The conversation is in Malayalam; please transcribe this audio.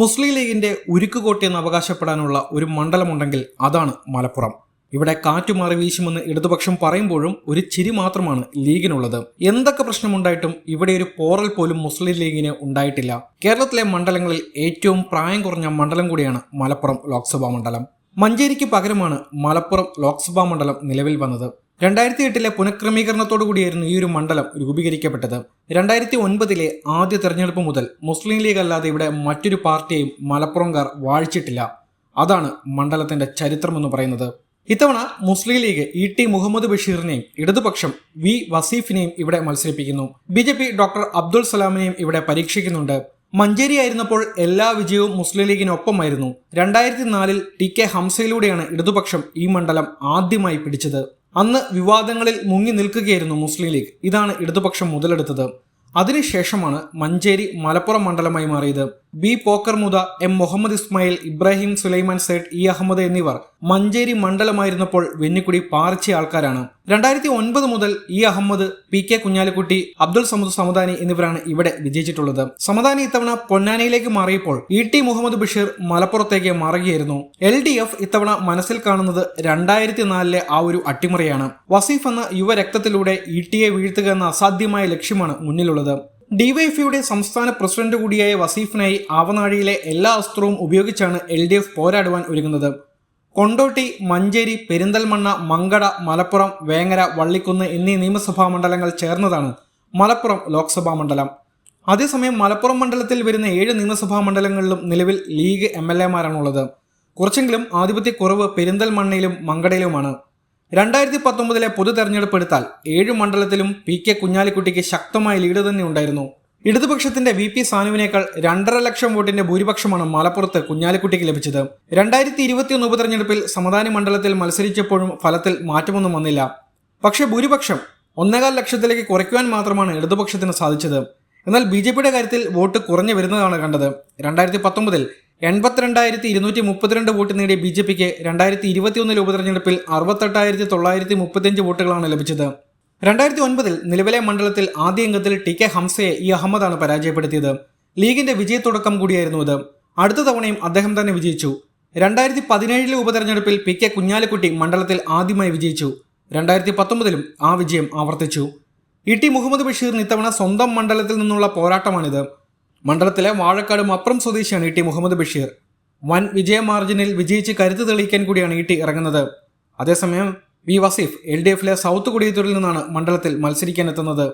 മുസ്ലിം ലീഗിന്റെ ഉരുക്കുകോട്ടയെന്ന് അവകാശപ്പെടാനുള്ള ഒരു മണ്ഡലമുണ്ടെങ്കിൽ അതാണ് മലപ്പുറം. ഇവിടെ കാറ്റുമാറി വീശുമെന്ന് ഇടതുപക്ഷം പറയുമ്പോഴും ഒരു ചിരി മാത്രമാണ് ലീഗിനുള്ളത്. എന്തൊക്കെ പ്രശ്നമുണ്ടായിട്ടും ഇവിടെ ഒരു പോറൽ പോലും മുസ്ലിം ലീഗിന് ഉണ്ടായിട്ടില്ല. കേരളത്തിലെ മണ്ഡലങ്ങളിൽ ഏറ്റവും പ്രായം കുറഞ്ഞ മണ്ഡലം കൂടിയാണ് മലപ്പുറം ലോക്സഭാ മണ്ഡലം. മഞ്ചേരിക്ക് പകരമാണ് മലപ്പുറം ലോക്സഭാ മണ്ഡലം നിലവിൽ വന്നത്. രണ്ടായിരത്തി എട്ടിലെ പുനഃക്രമീകരണത്തോടുകൂടിയായിരുന്നു ഈ ഒരു മണ്ഡലം രൂപീകരിക്കപ്പെട്ടത്. രണ്ടായിരത്തി ഒൻപതിലെ ആദ്യ തെരഞ്ഞെടുപ്പ് മുതൽ മുസ്ലിം ലീഗ് അല്ലാതെ ഇവിടെ മറ്റൊരു പാർട്ടിയെയും മലപ്പുറംകാർ വാഴിച്ചിട്ടില്ല. അതാണ് മണ്ഡലത്തിന്റെ ചരിത്രമെന്ന് പറയുന്നത്. ഇത്തവണ മുസ്ലിം ലീഗ് ഇ ടി മുഹമ്മദ് ബഷീറിനെയും ഇടതുപക്ഷം വി വസീഫിനെയും ഇവിടെ മത്സരിപ്പിക്കുന്നു. B J P doctor Abdul സലാമിനെയും ഇവിടെ പരീക്ഷിക്കുന്നുണ്ട്. മഞ്ചേരി ആയിരുന്നപ്പോൾ എല്ലാ വിജയവും മുസ്ലിം ലീഗിനൊപ്പമായിരുന്നു. രണ്ടായിരത്തി നാലിൽ ടി കെ ഹംസയിലൂടെയാണ് ഇടതുപക്ഷം ഈ മണ്ഡലം ആദ്യമായി പിടിച്ചത്. അന്ന് വിവാദങ്ങളിൽ മുങ്ങി നിൽക്കുകയായിരുന്നു മുസ്ലിം ലീഗ്. ഇതാണ് ഇടതുപക്ഷം മുതലെടുത്തത്. അതിനുശേഷമാണ് മഞ്ചേരി മലപ്പുറം മണ്ഡലമായി മാറിയത്. ബി പോക്കർമുദ എം മുഹമ്മദ് ഇസ്മായിൽ ഇബ്രാഹിം സുലൈമാൻ സേഠ് ഇ അഹമ്മദ് എന്നിവർ മഞ്ചേരി മണ്ഡലമായിരുന്നപ്പോൾ വെന്നിക്കുടി പാറിച്ച ആൾക്കാരാണ്. രണ്ടായിരത്തി ഒൻപത് മുതൽ E Ahmed P K Kunhalikutty Abdul Samad Samadani എന്നിവരാണ് ഇവിടെ വിജയിച്ചിട്ടുള്ളത്. സമദാനി ഇത്തവണ പൊന്നാനിയിലേക്ക് മാറിയപ്പോൾ ഇ ടി മുഹമ്മദ് ബഷീർ മലപ്പുറത്തേക്ക് മാറുകയായിരുന്നു. എൽ ഡി എഫ് ഇത്തവണ മനസ്സിൽ കാണുന്നത് രണ്ടായിരത്തി നാലിലെ ആ ഒരു അട്ടിമറിയാണ്. വസീഫ് എന്ന യുവരക്തത്തിലൂടെ ഇ ടിയെ വീഴ്ത്തുക എന്ന അസാധ്യമായ ലക്ഷ്യമാണ് മുന്നിലുള്ളത്. ഡിവൈഎഫ്ഐയുടെ സംസ്ഥാന പ്രസിഡന്റ് കൂടിയായ വസീഫിനായി ആവനാഴിയിലെ എല്ലാ അസ്ത്രവും ഉപയോഗിച്ചാണ് എൽ ഡി എഫ് പോരാടുവാൻ ഒരുങ്ങുന്നത്. കൊണ്ടോട്ടി മഞ്ചേരി പെരിന്തൽമണ്ണ മങ്കട മലപ്പുറം വേങ്ങര വള്ളിക്കുന്ന് എന്നീ നിയമസഭാ മണ്ഡലങ്ങൾ ചേർന്നതാണ് മലപ്പുറം ലോക്സഭാ മണ്ഡലം. അതേസമയം മലപ്പുറം മണ്ഡലത്തിൽ വരുന്ന ഏഴ് നിയമസഭാ മണ്ഡലങ്ങളിലും നിലവിൽ ലീഗ് എം എൽ എമാരാണുള്ളത് കുറച്ചെങ്കിലും ആധിപത്യക്കുറവ് പെരിന്തൽമണ്ണയിലും മങ്കടയിലുമാണ്. രണ്ടായിരത്തി പത്തൊമ്പതിലെ പൊതു തെരഞ്ഞെടുപ്പ് എടുത്താൽ ഏഴ് മണ്ഡലത്തിലും പി കെ കുഞ്ഞാലിക്കുട്ടിക്ക് ശക്തമായ ലീഡ് തന്നെ ഉണ്ടായിരുന്നു. ഇടതുപക്ഷത്തിന്റെ വി പി സാനുവിനേക്കാൾ രണ്ടര ലക്ഷം വോട്ടിന്റെ ഭൂരിപക്ഷമാണ് മലപ്പുറത്ത് കുഞ്ഞാലിക്കുട്ടിക്ക് ലഭിച്ചത്. രണ്ടായിരത്തി ഇരുപത്തിയൊന്ന് ഉപതെരഞ്ഞെടുപ്പിൽ സമാധാന മണ്ഡലത്തിൽ മത്സരിച്ചപ്പോഴും ഫലത്തിൽ മാറ്റമൊന്നും വന്നില്ല. പക്ഷേ ഭൂരിപക്ഷം ഒന്നേകാൽ ലക്ഷത്തിലേക്ക് കുറയ്ക്കുവാൻ മാത്രമാണ് ഇടതുപക്ഷത്തിന് സാധിച്ചത്. എന്നാൽ ബി ജെ പിയുടെ കാര്യത്തിൽ വോട്ട് കുറഞ്ഞു വരുന്നതാണ് കണ്ടത്. രണ്ടായിരത്തി പത്തൊമ്പതിൽ എൺപത്തിരണ്ടായിരത്തി ഇരുന്നൂറ്റി മുപ്പത്തിരണ്ട് വോട്ട് നേടിയ ബി ജെ പിക്ക് രണ്ടായിരത്തി ഇരുപത്തിയൊന്നിലെ ഉപതെരഞ്ഞെടുപ്പിൽ അറുപത്തെട്ടായിരത്തി തൊള്ളായിരത്തി മുപ്പത്തിയഞ്ച് വോട്ടുകളാണ് ലഭിച്ചത്. രണ്ടായിരത്തി ഒൻപതിൽ നിലവിലെ മണ്ഡലത്തിൽ ആദ്യ അംഗത്തിൽ ടി കെ ഹംസയെ ഇ അഹമ്മദാണ് പരാജയപ്പെടുത്തിയത്. ലീഗിന്റെ വിജയത്തുടക്കം കൂടിയായിരുന്നു ഇത്. അടുത്ത തവണയും അദ്ദേഹം തന്നെ വിജയിച്ചു. രണ്ടായിരത്തി പതിനേഴിലെ ഉപതെരഞ്ഞെടുപ്പിൽ പി കെ കുഞ്ഞാലിക്കുട്ടി മണ്ഡലത്തിൽ ആദ്യമായി വിജയിച്ചു. രണ്ടായിരത്തി പത്തൊമ്പതിലും ആ വിജയം ആവർത്തിച്ചു. ഇ ടി മുഹമ്മദ് ബഷീറിന് ഇത്തവണ സ്വന്തം മണ്ഡലത്തിൽ നിന്നുള്ള പോരാട്ടമാണിത്. മണ്ഡലത്തിലെ വാഴക്കാട് മപ്രം സ്വദേശിയാണ് ഇ ടി മുഹമ്മദ് ബഷീർ. വൻ വിജയ മാർജിനിൽ വിജയിച്ച് കരുത്ത് തെളിയിക്കാൻ കൂടിയാണ് ഇ ടി ഇറങ്ങുന്നത്. അതേസമയം വി വസീഫ് എൽ ഡി എഫിലെ സൗത്ത് കൊടിയത്തൂരിൽ നിന്നാണ് മണ്ഡലത്തിൽ മത്സരിക്കാനെത്തുന്നത്.